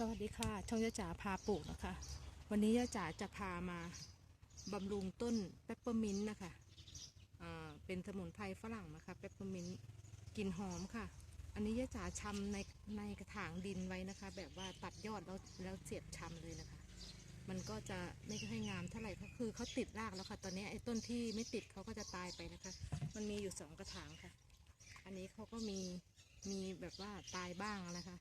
สวัสดีค่ะ ช่องยะจ๋าพาปลูกนะคะ วันนี้ยะจ๋าจะพามาบำรุงต้นเปปเปอร์มินต์นะคะเป็นสมุนไพรฝรั่งนะคะเปปเปอร์มินต์กลิ่นหอมค่ะ อันนี้ยะจ๋าชำในในกระถางดินไว้นะคะ แบบว่าตัดยอดแล้วแล้วเสียบชำเลยนะคะ มันก็จะไม่ค่อยงามเท่าไหร่ก็คือเขาติดรากแล้วค่ะ ตอนนี้ไอ้ต้นที่ไม่ติดเขาก็จะตายไปนะคะ มันมีอยู่สองกระถางค่ะ อันนี้เขาก็มีมีแบบว่าตายบ้างนะคะ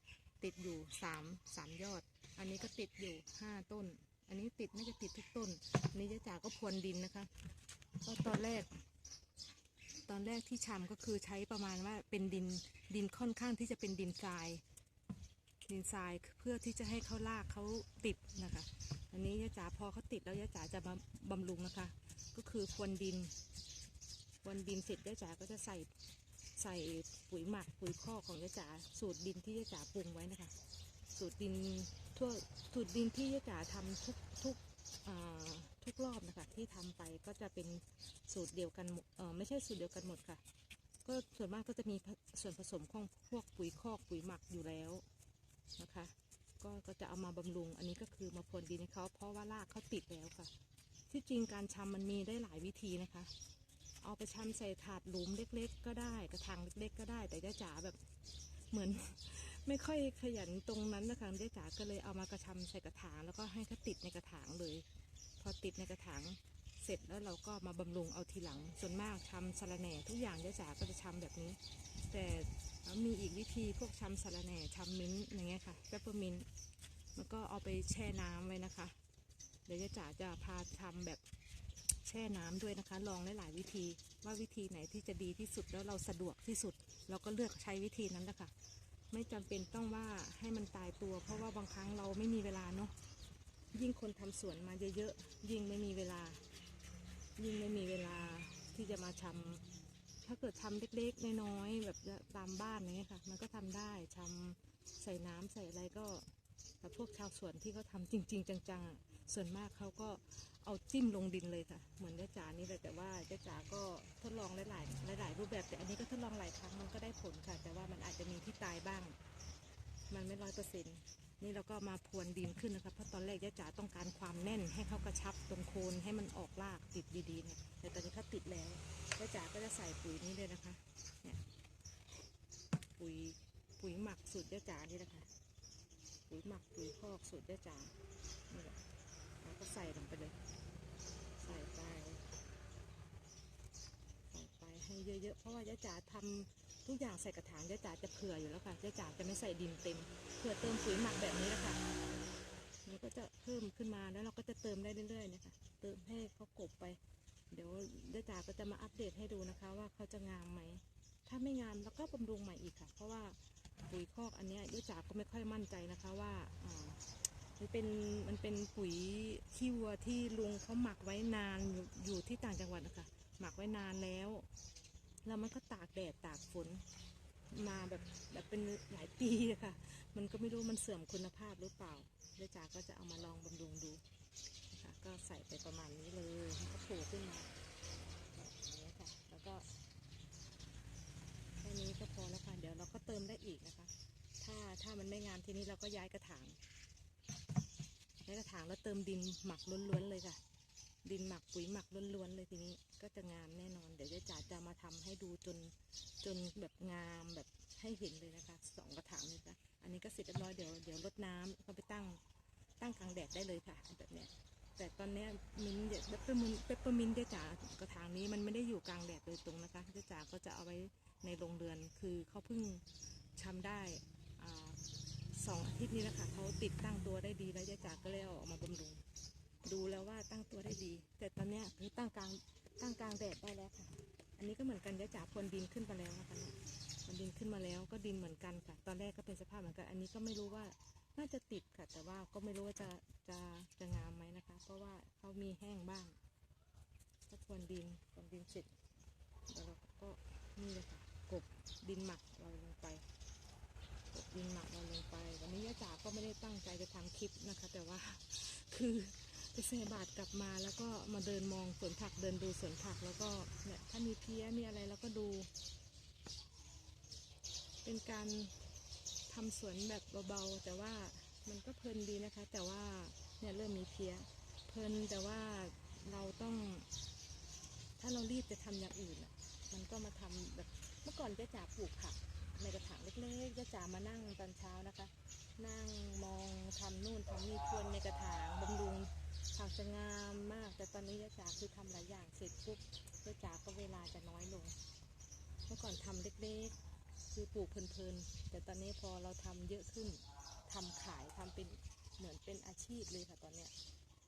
ติดอยู่สามสามยอด อันนี้ก็ติดอยู่ห้าต้น อันนี้ติดน่าจะติดทุกต้นนนี้เจ๊จ๋าก็พรวนดินนะคะ ก็ตอนแรก ตอนแรกที่ชำก็คือใช้ประมาณว่าเป็นดินดินค่อนข้างที่จะเป็นดินทราย ดินทรายเพื่อที่จะให้เขาลากเขาติดนะคะ อันนี้ยะจ๋าพอเขาติดแล้วยะจ๋าจะมาบำรุงนะคะ ก็คือพรวนดินพรวนดินเสร็จยะจ๋าก็จะใส่ ใส่ปุ๋ยหมักปุ๋ยคอกของยะจ๋าสูตรดินที่ยะจ๋าปรุงไว้นะคะ สูตรดินทั่วสูตรดินที่ยะจ๋าทำทุกทุกทุกรอบนะคะที่ทำไปก็จะเป็นสูตรเดียวกันไม่ใช่สูตรเดียวกันหมดค่ะ ก็ส่วนมากก็จะมีส่วนผสมของพวกปุ๋ยคอกปุ๋ยหมักอยู่แล้วนะคะ ก็ก็จะเอามาบำรุง อันนี้ก็คือมาพรวนดินให้เขาเพราะว่ารากเขาติดแล้วค่ะ ที่จริงการชำมันมีได้หลายวิธีนะคะ เอาไปชำใส่ถาดหลุมเล็ก ๆ ก็ได้ กระถางเล็ก ๆ ก็ได้ แต่จ้าจ๋าแบบเหมือน ไม่ค่อยขยันตรงนั้นนะคะจ้าจ๋าก็เลยเอามากระชำใส่กระถางแล้วก็ให้เขาติดในกระถางเลย พอติดในกระถางเสร็จแล้วเราก็มาบำรุงเอาทีหลัง ส่วนมากชำสะระแหน่ทุกอย่างจ้าจ๋าก็จะชำแบบนี้ แต่มีอีกวิธีพวกชำสะระแหน่ชำมิ้นท์อย่างเงี้ยค่ะเปปเปอร์มินท์แล้วก็เอาไปแช่น้ำไว้นะคะ เดี๋ยวจ้าจ๋าจะพาทำแบบ แช่น้ำด้วยนะคะ ลองหลาย ๆ วิธีว่าวิธีไหนที่จะดีที่สุดแล้วเราสะดวกที่สุด เราก็เลือกใช้วิธีนั้นแหละค่ะ ไม่จำเป็นต้องว่าให้มันตายตัว เพราะว่าบางครั้งเราไม่มีเวลาเนาะยิ่งคนทำสวนมาเยอะๆยิ่งไม่มีเวลา ยิ่งไม่มีเวลาที่จะมาทำถ้าเกิดทำเล็กๆน้อยๆแบบตามบ้านอย่างเงี้ยค่ะ มันก็ทำได้ทำใส่น้ำใส่อะไรก็แต่พวกชาวสวนที่เขาทำจริง ๆ จังๆ ส่วนมากเขาก็เอาจิ้มลงดินเลยค่ะ เหมือนจ้าจ๋านี่แหละแต่ว่าจ้าจ๋าก็ทดลองหลายๆหลายๆรูปแบบ แต่อันนี้ก็ทดลองหลายครั้งมันก็ได้ผลค่ะ แต่ว่ามันอาจจะมีที่ตายบ้าง มันไม่ร้อยเปอร์เซ็นต์นี่เราก็มาพรวนดินขึ้นนะคะเพราะตอนแรกจ้าจ๋าต้องการความแน่นให้เขากระชับตรงโคนให้มันออกรากติดดีๆเนี่ยแต่ตอนนี้เขาติดแล้วจ้าจ๋าก็จะใส่ปุ๋ยนี้เลยนะคะเนี่ยปุ๋ยปุ๋ยหมักสูตรจ้าจ๋านี่นะคะปุ๋ยหมักปุ๋ยคอกสูตรจ้าจ๋านี่แหละ แล้วก็ใส่ลงไปเลย ใส่ไป ใส่ไปให้เยอะๆ เพราะว่ายะจ๋าทำทุกอย่างใส่กระถางยะจ๋าจะเผื่ออยู่แล้วค่ะยะจ๋าจะไม่ใส่ดินเต็ม เผื่อเติมปุ๋ยหมักแบบนี้แหละค่ะ มันก็จะเพิ่มขึ้นมาแล้วเราก็จะเติมได้เรื่อยๆนะคะ เติมให้เขากบไป เดี๋ยวยะจ๋าก็จะมาอัปเดตให้ดูนะคะ ว่าเขาจะงามไหม ถ้าไม่งามเราก็บำรุงใหม่อีกค่ะ เพราะว่าปุ๋ยคอกอันเนี้ยยจ๋าก็ไม่ค่อยมั่นใจนะคะว่าอ่า มันเป็นมันเป็นปุ๋ยขี้วัวที่ลุงเขาหมักไว้นานอยู่อยู่ที่ต่างจังหวัดนะคะหมักไว้นานแล้ว แล้วมันก็ตากแดดตากฝน มาแบบแบบเป็นหลายปีอะค่ะ มันก็ไม่รู้มันเสื่อมคุณภาพหรือเปล่าเดี๋ยวจาก็จะเอามาลองบำรุงดูนะคะก็ใส่ไปประมาณนี้เลยมันก็โผล่ขึ้นมาแบบนี้ค่ะ แล้วก็แค่นี้ก็พอแล้วค่ะเดี๋ยวเราก็เติมได้อีกนะคะ ถ้าถ้ามันไม่งามทีนี้เราก็ย้ายกระถาง กระถางแล้วเติมดินหมักล้วนๆเลยค่ะ ดินหมักปุ๋ยหมักล้วนๆเลยทีนี้ก็จะงามแน่นอน เดี๋ยวจะจ๋าจะมาทำให้ดูจนจนแบบงามแบบให้เห็นเลยนะคะสองกระถางเลยค่ะอันนี้ก็เสร็จเรียบร้อยเดี๋ยวเดี๋ยวรดน้ำก็ไปตั้งตั้งกลางแดดได้เลยค่ะแบบเนี้ยแต่ตอนนี้มินเด็ดเปปเปอร์มินเปปเปอร์มินเจ๊จ๋ากระถางนี้มันไม่ได้อยู่กลางแดดโดยตรงนะคะเจ๊จ๋าก็จะเอาไว้ในโรงเรือนคือเขาเพิ่งชำได้ สองอาทิตย์นี้นะค่ะเขาติดตั้งตัวได้ดีแล้วยายจ๋าก็เลยเอาออกมาบำรุงดูแล้วว่าตั้งตัวได้ดี แต่ตอนเนี้ยคือตั้งกลางตั้งกลางแดดได้แล้วค่ะ อันนี้ก็เหมือนกันยายจ๋าพรวนดินขึ้นมาแล้วนะคะเนี่ยมันดินขึ้นมาแล้วก็ดินเหมือนกันค่ะ ตอนแรกก็เป็นสภาพเหมือนกัน อันนี้ก็ไม่รู้ว่าน่าจะติดค่ะ แต่ว่าก็ไม่รู้ว่าจะจะจะงามไหมนะคะ เพราะว่าเขามีแห้งบ้างก็พรวนดินพรวนดินเสร็จแล้วเราก็นี่เลยค่ะกบดินหมักเราลงไป กดดินหมักเราลงไป วันนี้ย่าจ๋าก็ไม่ได้ตั้งใจจะทำคลิปนะคะ แต่ว่าคือไปใส่บาตรกลับมาแล้วก็มาเดินมองสวนผักเดินดูสวนผักแล้วก็เนี่ยถ้ามีเพี้ยมีอะไรแล้วก็ดู เป็นการทำสวนแบบเบาๆแต่ว่ามันก็เพลินดีนะคะ แต่ว่าเนี่ยเริ่มมีเพี้ยเพลินแต่ว่าเราต้อง ถ้าเรารีบจะทำอย่างอื่นอะมันก็มาทำแบบเมื่อก่อนเจ๊จ๋าปลูกผัก ในกระถางเล็กๆเจ๊จ๋ามานั่งตอนเช้านะคะ นั่งมองทำนู่นทำนี่ทวนในกระถางบำรุงผักจะงามมาก แต่ตอนนี้เจ๊จ๋าคือทำหลายอย่างเสร็จปุ๊บเจ๊จ๋าก็เวลาจะน้อยลง เมื่อก่อนทำเล็กๆ คือปลูกเพลินๆ แต่ตอนนี้พอเราทำเยอะขึ้นทำขายทำเป็นเหมือนเป็นอาชีพเลยค่ะตอนเนี้ย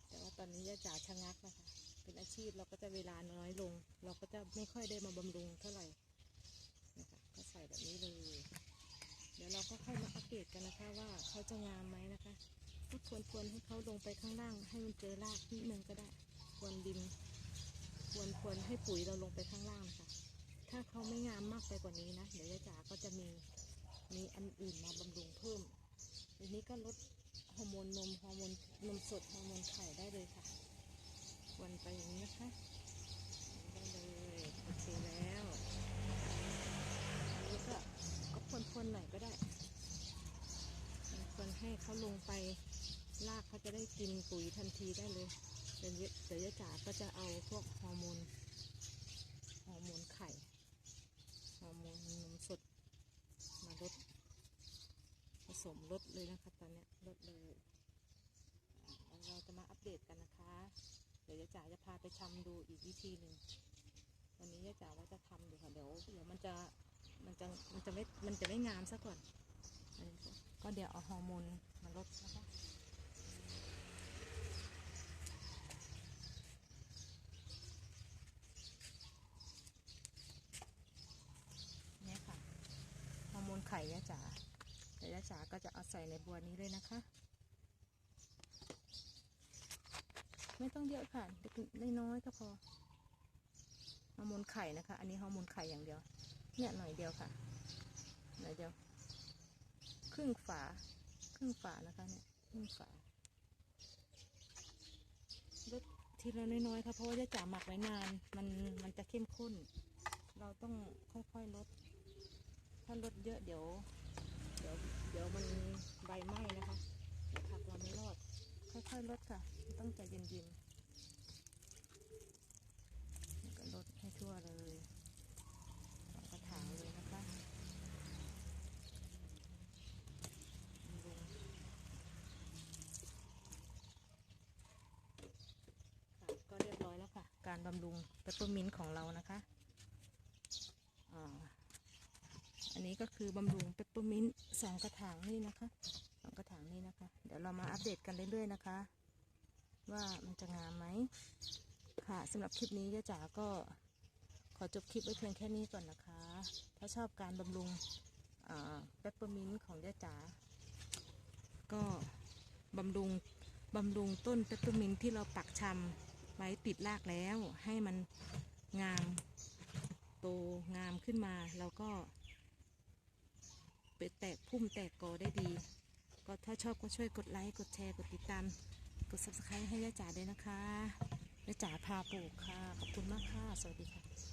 แต่ว่าตอนนี้ยาจ๋าชะงักนะคะ เป็นอาชีพเราก็จะเวลาน้อยลง เราก็จะไม่ค่อยได้มาบำรุงเท่าไหร่นะคะก็ใส่แบบนี้เลย เดี๋ยวเรา ก็ค่อยมาอัปเดตกันนะคะว่าเขาจะงามไหมนะคะก็ควรควรให้เขาลงไปข้างล่าง ให้มันเจอรากนิดนึงก็ได้ควรดิน ควรควรให้ปุ๋ยเราลงไปข้างล่างนะคะถ้าเขาไม่งามมากไปกว่านี้นะ เดี๋ยวยายจ๋าก็จะมีมีอันอื่นมาบำรุงเพิ่มทีนี้ก็ลดฮอร์โมนนมฮอร์โมนนมสดฮอร์โมนไข่ได้เลยค่ะวันไปอย่างนี้นะคะได้เลยโอเคแล้วอันนี้ก็ก็พ่นๆหน่อยก็ได้ ให้เขาลงไปรากเขาจะได้กินปุ๋ยทันทีได้เลยเดี๋ยวเดี๋ยวยายจ๋าก็จะเอาพวกฮอร์โมนฮอร์โมนไข่ฮอร์โมนนมสดมาลดผสมลดเลยนะคะตอนนี้ลดเลยอ่าแล้วเราจะมาอัปเดตกันนะคะ เดี๋ยวยายจ๋าจะพาไปทำดูอีกวิธีหนึ่งวันนี้ยาจ๋าว่าจะทำอยู่ค่ะเดี๋ยวเดี๋ยวมันจะมันจะมันจะไม่มันจะไม่งามซะก่อนอันนี้ ก็เดี๋ยวเอาฮอร์โมนมาลดนะคะเนี่ยค่ะฮอร์โมนไข่ยะจ๋าเดี๋ยะจ๋าก็จะเอาใส่ในบัวนี้เลยนะคะ ไม่ต้องเยอะค่ะเล็กน้อยก็พอฮอร์โมนไข่นะคะ อันนี้ฮอร์โมนไข่อย่างเดียว เนี่ยหน่อยเดียวค่ะหน่อยเดียว ฝา ครึ่งฝานะคะเนี่ยครึ่งฝาลดทีละน้อยๆค่ะเพราะว่ายะจ๋าหมักไว้นาน มันมันจะเข้มข้น เราต้องค่อยๆลด ถ้าลดเยอะเดี๋ยว เดี๋ยวเดี๋ยวมันใบไหม้นะคะผักเราไม่รอด ค่อยๆลดค่ะ ต้องใจเย็นๆแล้วก็ลดให้ทั่วเลยสองกระถางเลยนะคะบำรุงค่ะก็เรียบร้อยแล้วค่ะ การบำรุงเปปเปอร์มินต์ของเรานะคะอันนี้ก็คือบำรุงเปปเปอร์มินต์สองกระถางนี่นะคะสองกระถางนี่นะคะ เดี๋ยวเรามาอัปเดตกันเรื่อยๆนะคะ ว่ามันจะงามไหมค่ะสำหรับคลิปนี้ย่าจ๋าก็ขอจบคลิปไว้เพียงแค่นี้ก่อนนะคะ ถ้าชอบการบำรุงเปปเปอร์มินต์ของย่าจ๋าก็บำรุงบำรุงต้นเปปเปอร์มินต์ที่เราปักชำ ไว้ติดรากแล้วให้มันงามโตงามขึ้นมาแล้วก็ไปแตกพุ่มแตกกอได้ดี ก็ถ้าชอบก็ช่วยกดไลค์กดแชร์กดติดตาม กด subscribe ให้ย่าจ๋าด้วยนะคะย่าจ๋าพาปลูกค่ะ ขอบคุณมากค่ะ สวัสดีค่ะ